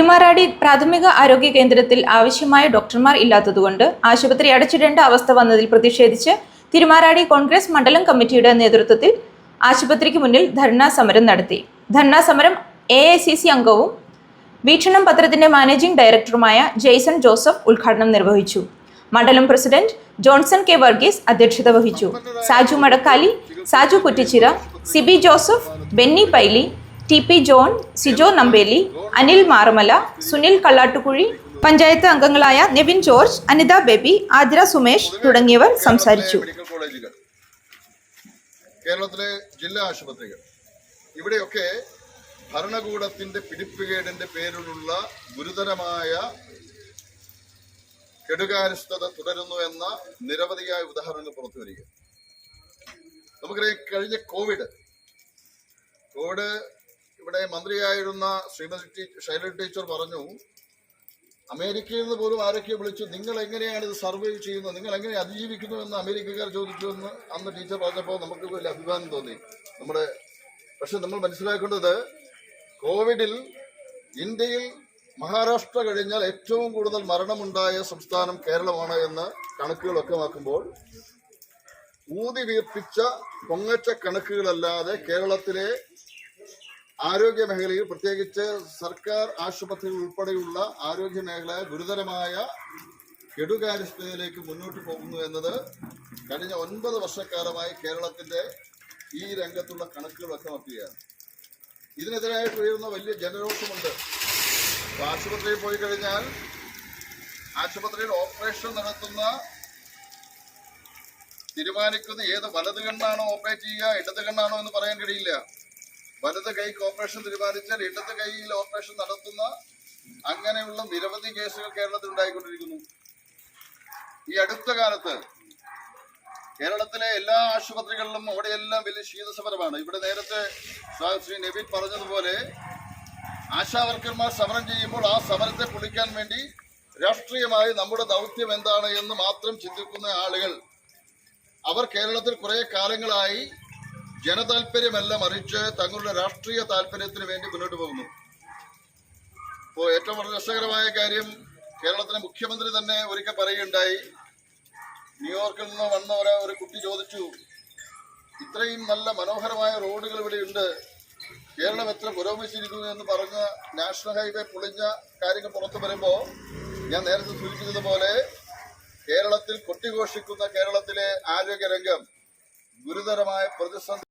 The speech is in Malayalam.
തിരുമാറാടി പ്രാഥമിക ആരോഗ്യ കേന്ദ്രത്തിൽ ആവശ്യമായ ഡോക്ടർമാർ ഇല്ലാത്തതുകൊണ്ട് ആശുപത്രി അടച്ചിടേണ്ട അവസ്ഥ വന്നതിൽ പ്രതിഷേധിച്ച് തിരുമാറാടി കോൺഗ്രസ് മണ്ഡലം കമ്മിറ്റിയുടെ നേതൃത്വത്തിൽ ആശുപത്രിക്ക് മുന്നിൽ ധർണാ സമരം നടത്തി. ധർണാ സമരം എ അംഗവും വീക്ഷണം പത്രത്തിന്റെ മാനേജിംഗ് ഡയറക്ടറുമായ ജെയ്സൺ ജോസഫ് ഉദ്ഘാടനം നിർവഹിച്ചു. മണ്ഡലം പ്രസിഡന്റ് ജോൺസൺ കെ വർഗീസ് അധ്യക്ഷത വഹിച്ചു. സാജു മടക്കാലി സാജു കുറ്റിച്ചിറ സിബി ജോസഫ് ബെന്നി പൈലി ടി പി ജോൺ സിജോ നമ്പേലി അനിൽ മാറമല സുനിൽ കള്ളാട്ടുകുഴി പഞ്ചായത്ത് അംഗങ്ങളായ നെവിൻ ജോർജ് അനിത ബേബി ആതിര സുമേഷ് തുടങ്ങിയവർ സംസാരിച്ചു. കേരളത്തിലെ ജില്ലാ ആശുപത്രികൾ. ഇവിടെയൊക്കെ ഭരണകൂടത്തിന്റെ പിടിപ്പുകേടിന്റെ പേരിലുള്ള ഗുരുതരമായ കെടുകാര്യസ്ഥത തുടരുന്നു എന്ന നിരവധിയായ ഉദാഹരണങ്ങൾ പുറത്തു വരിക നമുക്കറിയാം കഴിഞ്ഞ കോവിഡ് കോവിഡ് ഇവിടെ മന്ത്രിയായിരുന്ന ശ്രീമതി ശൈലജ ടീച്ചർ പറഞ്ഞു അമേരിക്കയിൽ നിന്ന് പോലും ആരൊക്കെ വിളിച്ചു നിങ്ങൾ എങ്ങനെയാണ് ഇത് സർവൈവ് ചെയ്യുന്നത്? നിങ്ങൾ എങ്ങനെ അതിജീവിക്കുന്നു എന്ന് അമേരിക്കക്കാർ ചോദിച്ചു എന്ന് അന്ന് ടീച്ചർ പറഞ്ഞപ്പോൾ നമുക്ക് വലിയ അഭിമാനം തോന്നി. നമ്മുടെ പക്ഷെ നമ്മൾ മനസ്സിലാക്കേണ്ടത് കോവിഡിൽ ഇന്ത്യയിൽ മഹാരാഷ്ട്ര കഴിഞ്ഞാൽ ഏറ്റവും കൂടുതൽ മരണമുണ്ടായ സംസ്ഥാനം കേരളമാണ് എന്ന് കണക്കുകൾ വ്യക്തമാക്കുമ്പോൾ ഊതി വീർപ്പിച്ച പൊങ്ങച്ച കണക്കുകളല്ലാതെ കേരളത്തിലെ ആരോഗ്യ മേഖലയിൽ പ്രത്യേകിച്ച് സർക്കാർ ആശുപത്രികൾ ഉൾപ്പെടെയുള്ള ആരോഗ്യ മേഖല ഗുരുതരമായ കെടുകാര്യസ്ഥതയിലേക്ക് മുന്നോട്ട് പോകുന്നു എന്നത് കഴിഞ്ഞ ഒൻപത് വർഷക്കാലമായി കേരളത്തിന്റെ ഈ രംഗത്തുള്ള കണക്കുകൾ വ്യക്തമാക്കുകയാണ്. ഇതിനെതിരായിട്ട് ഉയരുന്ന വലിയ ജനരോഷമുണ്ട്. ആശുപത്രിയിൽ പോയി കഴിഞ്ഞാൽ ആശുപത്രിയിൽ ഓപ്പറേഷൻ നടത്തുന്ന തീരുമാനിക്കുന്ന ഏത് വലത് കണ്ണാണോ ഓപ്പറേറ്റ് ചെയ്യുക ഇടത് കണ്ണാണോ എന്ന് പറയാൻ കഴിയില്ല. വലത് കൈക്ക് ഓപ്പറേഷൻ തീരുമാനിച്ചാൽ ഇടത് കൈയിൽ ഓപ്പറേഷൻ നടത്തുന്ന അങ്ങനെയുള്ള നിരവധി കേസുകൾ കേരളത്തിൽ ഉണ്ടായിക്കൊണ്ടിരിക്കുന്നു. ഈ അടുത്ത കാലത്ത് കേരളത്തിലെ എല്ലാ ആശുപത്രികളിലും അവിടെയെല്ലാം വലിയ ശീതസമരമാണ്. ഇവിടെ നേരത്തെ ശ്രീ നബീൻ പറഞ്ഞതുപോലെ ആശാവർക്കർമാർ സമരം ചെയ്യുമ്പോൾ ആ സമരത്തെ പൊളിക്കാൻ വേണ്ടി രാഷ്ട്രീയമായി നമ്മുടെ ദൗത്യം എന്താണ് എന്ന് മാത്രം ചിന്തിക്കുന്ന ആളുകൾ അവർ കേരളത്തിൽ കുറെ കാലങ്ങളായി ജനതാൽപര്യമല്ല മറിച്ച് തങ്ങളുടെ രാഷ്ട്രീയ താല്പര്യത്തിന് വേണ്ടി മുന്നോട്ട് പോകുന്നു. ഇപ്പോൾ ഏറ്റവും വളരെ രസകരമായ കാര്യം കേരളത്തിലെ മുഖ്യമന്ത്രി തന്നെ ഒരിക്കൽ പറയുകയുണ്ടായി ന്യൂയോർക്കിൽ നിന്ന് വന്ന ഒരു കുട്ടി ചോദിച്ചു ഇത്രയും നല്ല മനോഹരമായ റോഡുകൾ ഇവിടെയുണ്ട്. കേരളം എത്ര പുരോഗമിച്ചിരിക്കുന്നു എന്ന് പറഞ്ഞ നാഷണൽ ഹൈവേ പൊളിഞ്ഞ കാര്യങ്ങൾ പുറത്തു വരുമ്പോൾ ഞാൻ നേരത്തെ സൂചിപ്പിച്ചതുപോലെ കേരളത്തിൽ കൊട്ടിഘോഷിക്കുന്ന കേരളത്തിലെ ആരോഗ്യരംഗം ഗുരുതരമായ പ്രതിസന്ധി